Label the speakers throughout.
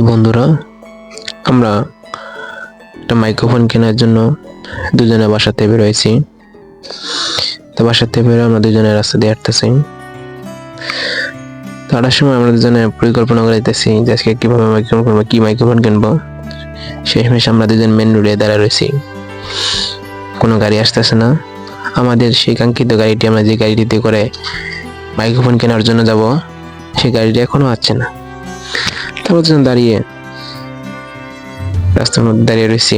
Speaker 1: তো বন্ধুরা, আমরা একটা মাইক্রোফোন কেনার জন্য দুজনে বাসাতে বেরোয়েছি। তো বাসাতে বেরো আমরা দুজনে রাস্তা দিয়ে হাঁটতেছি। তো হাঁটার সময় আমরা দুজনে পরিকল্পনা করাইতেছি যে আজকে কীভাবে মাইক্রোফোন কিনবো কি মাইক্রোফোন কিনবো। শেষমেশ আমরা দুজন মেন রোডে দাঁড়া রয়েছি। কোনো গাড়ি আসতেছে না। আমাদের সেই কাঙ্ক্ষিত গাড়িটি, আমরা যে গাড়িটিতে করে মাইক্রোফোন কেনার জন্য যাব, সেই গাড়িটি এখনও আসছে না। তারপর দুজন দাঁড়িয়ে রাস্তার মধ্যে দাঁড়িয়ে রয়েছি।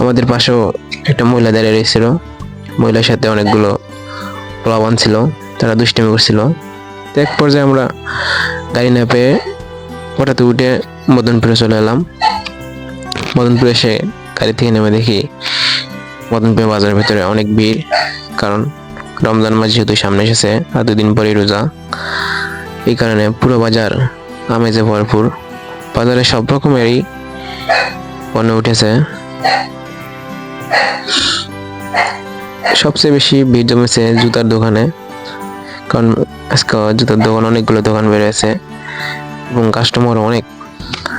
Speaker 1: আমাদের পাশেও একটা মহিলা দাঁড়িয়ে রয়েছিল। মহিলার সাথে অনেকগুলো প্লাবান ছিল, তারা দুষ্টামি করছিল। তো এক পর্যায়ে আমরা গাড়ি না পেয়ে হঠাৎ উঠে মদনপুরে চলে এলাম। মদনপুরে এসে গাড়ি থেকে নেমে দেখি মদনপুর বাজারের ভিতরে অনেক ভিড়, কারণ রমজান মাস যেহেতু সামনে এসেছে, আর দুদিন পরেই রোজা। এই কারণে পুরো বাজার আমেজে ভরপুর। বাজারে সব রকমেরই পণ্য উঠেছে। সবচেয়ে বেশি ভিড় জমেছে জুতার দোকানে, কারণ আজকে জুতার দোকান, অনেকগুলো দোকান বেরিয়েছে এবং কাস্টমার অনেক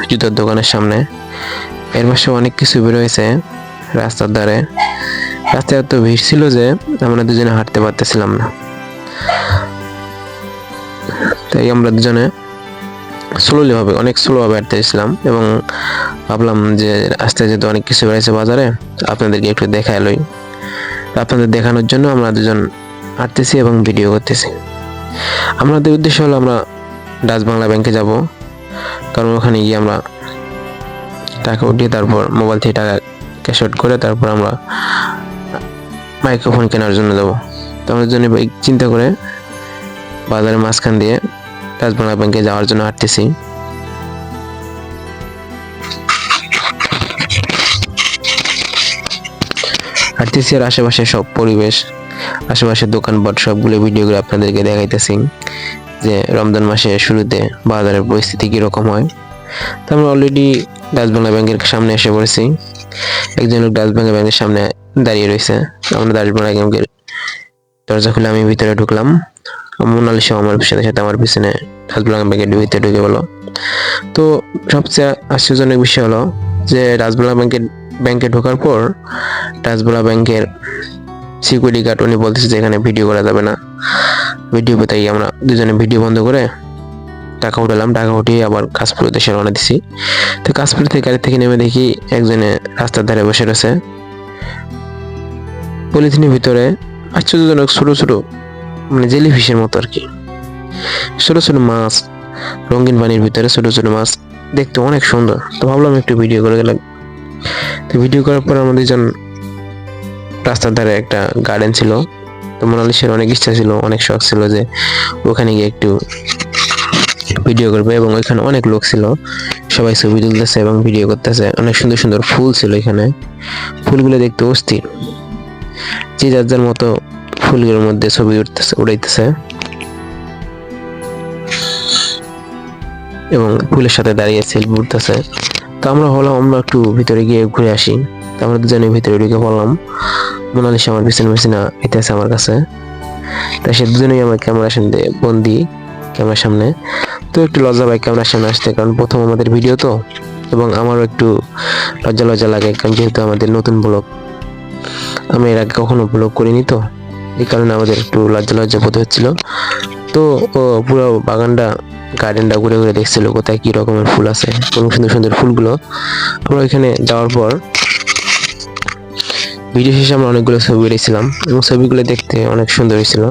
Speaker 1: জুতার দোকানের সামনে। এর পাশে অনেক কিছু বেরোয়েছে রাস্তার ধারে। রাস্তায় এত ভিড় ছিল যে আমরা দুজনে হাঁটতে পারতেছিলাম না। তাই আমরা দুজনে স্লোলি ভাবে, অনেক স্লো ভাবে হাঁটতেছিলাম এবং ভাবলাম যে আস্তে যেহেতু অনেক কিছু বেড়েছে বাজারে আপনাদেরকে একটু দেখায় লই। আপনাদের দেখানোর জন্য আমরা দুজন হাঁটতেছি এবং ভিডিও করতেছি। আমাদের উদ্দেশ্য হলো আমরা ডাচ বাংলা ব্যাংকে যাব, কারণ ওখানে গিয়ে আমরা টাকা উঠিয়ে তারপর মোবাইল থেকে টাকা ক্যাশ আউট করে তারপর আমরা মাইক্রোফোন কেনার জন্য যাব। তো আমাদের জন্য চিন্তা করে বাজারের মাঝখান দিয়ে বাংলা ব্যাংকে যাওয়ার জন্য হাঁটতেছি। হাঁটতেছি আর আশেপাশে সব পরিবেশ আশেপাশের দোকানপাট সবগুলো ভিডিওগুলো আপনাদেরকে দেখাইতেছি যে রমজান মাসের শুরুতে বাজারের পরিস্থিতি কীরকম হয়। তো আমরা অলরেডি ডাচ বাংলা ব্যাংকের সামনে এসে পড়েছি। একজন লোক ডাচ ব্যাংকের সামনে দাঁড়িয়ে রয়েছে। আমরা ডাচ বাংলা ব্যাংকের দরজা খুলে আমি ভিতরে ঢুকলাম। মোনালিসা আমার সাথে সাথে আমার পিছনে ডাচ বাংলা ব্যাংকের ভিতরে ঢুকে বলো তো সবচেয়ে আশ্চর্যজনক বিষয় হলো যে রাজবাংলা ব্যাংকের ব্যাংকে ঢোকার পর রাজবাংলা ব্যাংকের সিকিউরিটি গার্ড উনি বলতেছে যে এখানে ভিডিও করা যাবে না। ভিডিও তাই আমরা দুজনে ভিডিও বন্ধ করে টাকা উঠালাম। টাকা উঠিয়ে আবার কাশপুর দেশে রওনা দিছি। তো কাশপুর থেকে গাড়ি থেকে নেমে দেখি একজনে রাস্তার ধারে বসে রয়েছে। পলিথিনের ভিতরে আশ্চর্যজনক ছোট ছোট মানে জেলি ফিশের মতো আর কি ছোটো ছোটো মাছ, রঙিন পানির ভিতরে ছোট ছোট মাছ, দেখতে অনেক সুন্দর। তো ভাবলাম একটু ভিডিও করে গেলাম। তো ভিডিও করার পর আমাদের জন রাস্তার ধারে একটা গার্ডেন ছিল। তো মোনালিসের অনেক ইচ্ছা ছিল, অনেক শখ ছিল যে ওখানে গিয়ে একটু ভিডিও করবে এবং ওইখানে অনেক লোক ছিল। সবাই ছবি তুলতেছে এবং ভিডিও করতেছে। অনেক সুন্দর সুন্দর ফুল ছিল এখানে। ফুলগুলো দেখতে অস্থির। যে যার যার মতো ফুলগুলোর মধ্যে ছবি উঠতেছে, উড়াইতেছে। এবং ফুলের সাথে দাঁড়িয়ে সেলফি উঠতেছে তো আমরা হলাম, আমরা একটু ভিতরে গিয়ে ঘুরে আসি। তো আমরা দুজনে ভিতরে ঢুকে পড়লাম। মোনালিসা আমার পিছনে পিছনে এতেছে আমার কাছে। তাই সে দুজনেই আমার ক্যামেরার সামনে বন্দি, ক্যামেরার সামনে। তো একটু লজ্জা পাই ক্যামেরার সামনে আসতে, কারণ প্রথম আমাদের ভিডিও তো। এবং আমারও একটু লজ্জা লজ্জা লাগে, কারণ যেহেতু আমাদের নতুন ব্লগ, আমি এর আগে কখনো ব্লগ করিনি তো। এই কারণে আমাদের একটু লজ্জা লজ্জা বোধ হচ্ছিল। তো পুরো বাগানটা গার্ডেনটা ঘুরে ঘুরে দেখছিল কোথায় কি রকমের ফুল আছে এবং সুন্দর সুন্দর ফুলগুলো। আমরা ওইখানে যাওয়ার পর ভিডিও শেষে আমরা অনেকগুলো ছবি বেরিয়েছিলাম এবং ছবিগুলো দেখতে অনেক সুন্দর হয়েছিল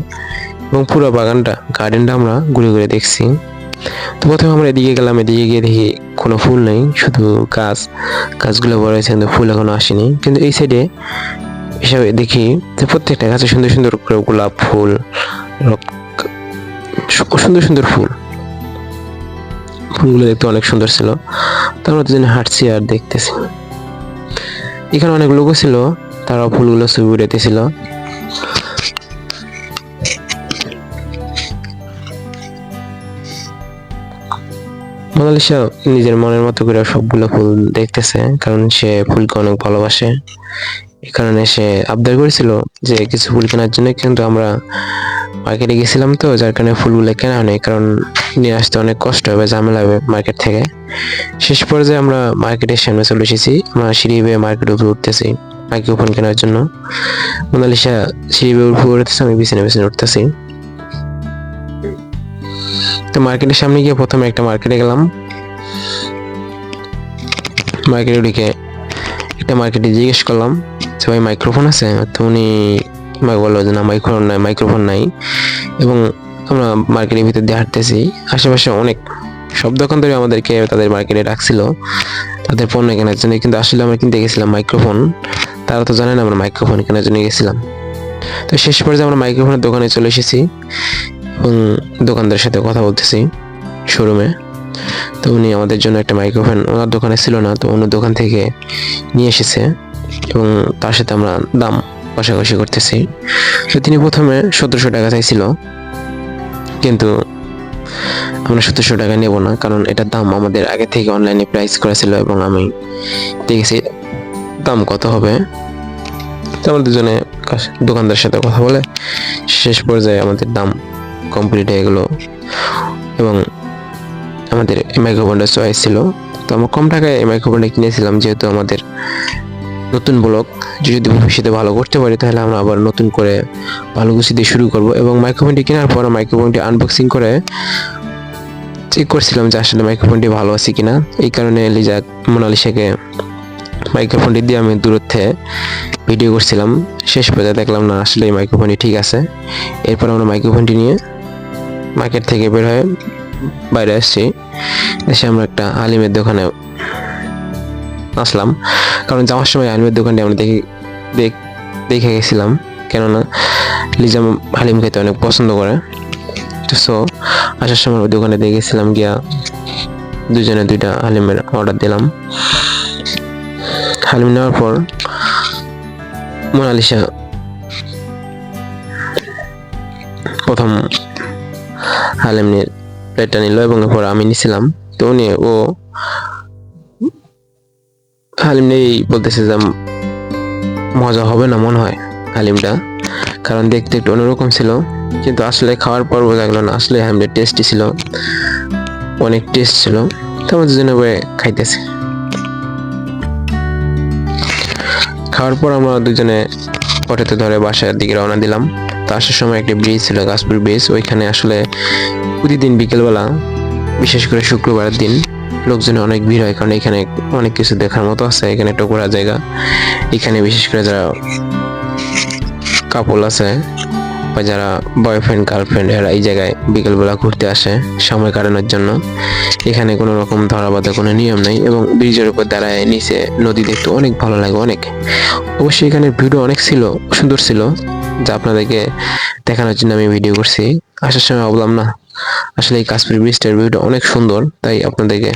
Speaker 1: এবং পুরো বাগানটা গার্ডেনটা আমরা ঘুরে ঘুরে দেখছি। তো প্রথমে আমরা এদিকে গেলাম, এদিকে গিয়ে দেখি কোনো ফুল নেই, শুধু গাছ, গাছগুলো বড় হয়েছে, কিন্তু ফুল এখনও আসেনি। কিন্তু এই সাইডে হিসাবে দেখি যে প্রত্যেকটা গাছে সুন্দর সুন্দর গোলাপ ফুল সুন্দর সুন্দর ফুল। ফুলগুলো দেখতে অনেক সুন্দর ছিল। তো আমরা দুজনে হাঁটছি আর দেখতেছি। এখানে অনেক লোকও ছিল তারা ফুলগুলো ছবি উঠাইতেছিল মোনালিসা নিজের মনের মতো করে সবগুলো ফুল দেখতেছে, কারণ সে ফুলকে অনেক ভালোবাসে। কারণে সে আবদার করেছিল যে কিছু ফুল কেনার জন্য কিন্তু আমরা মার্কেটে গেছিলাম তো, যার কারণে ফুলগুলো কেনা নেই কারণ নিয়ে আসতে অনেক কষ্ট হবে, ঝামেলা হবে মার্কেট থেকে। শেষ পর্যায়ে আমরা মার্কেটের সামনে চলে এসেছি, আমরা সিঁড়ি বেয়ে মার্কেটের উপরে উঠতেছি মাইক্রোফোন কেনার জন্য। মোনালিসা সিঁড়ি বেয়ে উপরে উঠতেছে আমি বিছানে বিছানে উঠতেছি। তো মার্কেটের সামনে গিয়ে প্রথমে একটা মার্কেটে গেলাম। মার্কেটে ঢুকে একটা মার্কেটে জিজ্ঞেস করলাম যে ভাই মাইক্রোফোন আছে? তো উনি বলল যে, না মাইক্রোফোন নাই মাইক্রোফোন নাই। এবং আমরা মার্কেটের ভিতর দিয়ে হাঁটতেছি। আশেপাশে অনেক সব দোকানদারই আমাদেরকে তাদের মার্কেটে রাখছিল, তাদের পণ্য কেনার জন্য। কিন্তু আসলে আমরা কিনতে গেছিলাম মাইক্রোফোন তারা তো জানে না আমরা মাইক্রোফোন কেনার জন্য গেছিলাম। তো শেষ পর্যায়ে আমরা মাইক্রোফোনের দোকানে চলে এসেছি এবং দোকানদারের সাথে কথা বলতেছি শোরুমে তো উনি আমাদের জন্য একটা মাইক্রোফোন ওনার দোকানে ছিল না, তো অন্য দোকান থেকে নিয়ে এসেছে। এবং তার সাথে আমরা দাম কষাকষি করতেছি। তো তিনি প্রথমে সতেরোশো টাকা চাইছিল। কিন্তু আমরা সতেরোশো টাকা নেব না, কারণ এটার দাম আমাদের আগে থেকে অনলাইনে প্রাইস করা ছিল এবং আমি দেখেছি দাম কত হবে। তো আমরা দুজনে দোকানদারের সাথে কথা বলে শেষ পর্যায়ে আমাদের দাম কমপ্লিট হয়ে গেলো এবং আমাদের এই মাইক্রোফোনটা চয়েস ছিল। তো আমরা কম টাকায় এই মাইক্রোফোনটা কিনেছিলাম, যেহেতু আমাদের নতুন ব্লগ যদি ভবিষ্যতে ভালো করতে পারি, তাহলে আমরা আবার নতুন করে ভালো কিছু দিয়ে শুরু করব। এবং মাইক্রোফোনটি কেনার পর মাইক্রোফোনটি আনবক্সিং করে চেক করছিলাম যে আসলে মাইক্রোফোনটি ভালো আছে কিনা। এই কারণে লিজা মোনালিসাকে মাইক্রোফোনটি দিয়ে আমি দূরত্বে ভিডিও করছিলাম। শেষ পর্যায়ে দেখলাম, না, আসলে এই মাইক্রোফোনটি ঠিক আছে। এরপর আমরা মাইক্রোফোনটি নিয়ে মার্কেট থেকে বের হয়ে বাইরে আসছি। এসে আমরা একটা আলিমের দোকানে আসলাম। কারণ যাওয়ার সময় আলিমের দোকানটি আমরা দেখে দেখ- গেছিলাম। কেননা লিজা হালিম খেতে অনেক পছন্দ করে। তো সো আসার সময় ওই দোকানে দিয়ে গেছিলাম গিয়া দুজনে দুইটা হালিমের অর্ডার দিলাম। হালিম নেওয়ার পর মোনালিসা প্রথম হালিম নিয়ে প্লেটটা নিল এবং এরপর আমি নিছিলাম। তো উনি ও হালিম নেই বলতেছে যে মজা হবে না মনে হয় হালিমটা। কারণ দেখতে একটু অন্যরকম ছিল, কিন্তু আসলে খাওয়ার পর বোঝা গেল না। আসলে হালিমটা টেস্টি ছিল, অনেক টেস্ট ছিল। তো আমরা দুজনে খাইতেছি। খাওয়ার পর আমরা দুজনে অটোতে ধরে বাসার দিকে রওনা দিলাম। তো আসার সময় একটা ব্রিজ ছিল, গাছপুর ব্রিজ ওইখানে আসলে প্রতিদিন বিকেলবেলা, বিশেষ করে শুক্রবারের দিন লোকজনের অনেক ভিড় হয়, কারণ এখানে অনেক কিছু দেখার মতো আছে, এখানে একটা ঘোরার জায়গা। এখানে বিশেষ করে যারা কাপল আছে, বা যারা বয়ফ্রেন্ড গার্লফ্রেন্ড এরা এই জায়গায় বিকেলবেলা ঘুরতে আসে সময় কাটানোর জন্য। এখানে কোনো রকম ধরা বাঁধা কোনো নিয়ম নেই এবং ব্রিজের উপর দাঁড়ায় নিচে নদী দেখতে অনেক ভালো লাগে, অনেক। অবশ্যই এখানে ভিডিও অনেক ছিল, সুন্দর ছিল। যা আপনাদেরকে দেখানোর জন্য আমি ভিডিও করছি। আসার সময় ভাবলাম, না আসলে এই কাশ্মীর ব্রিজটার ভিউটা অনেক সুন্দর তাই আপনাদেরকে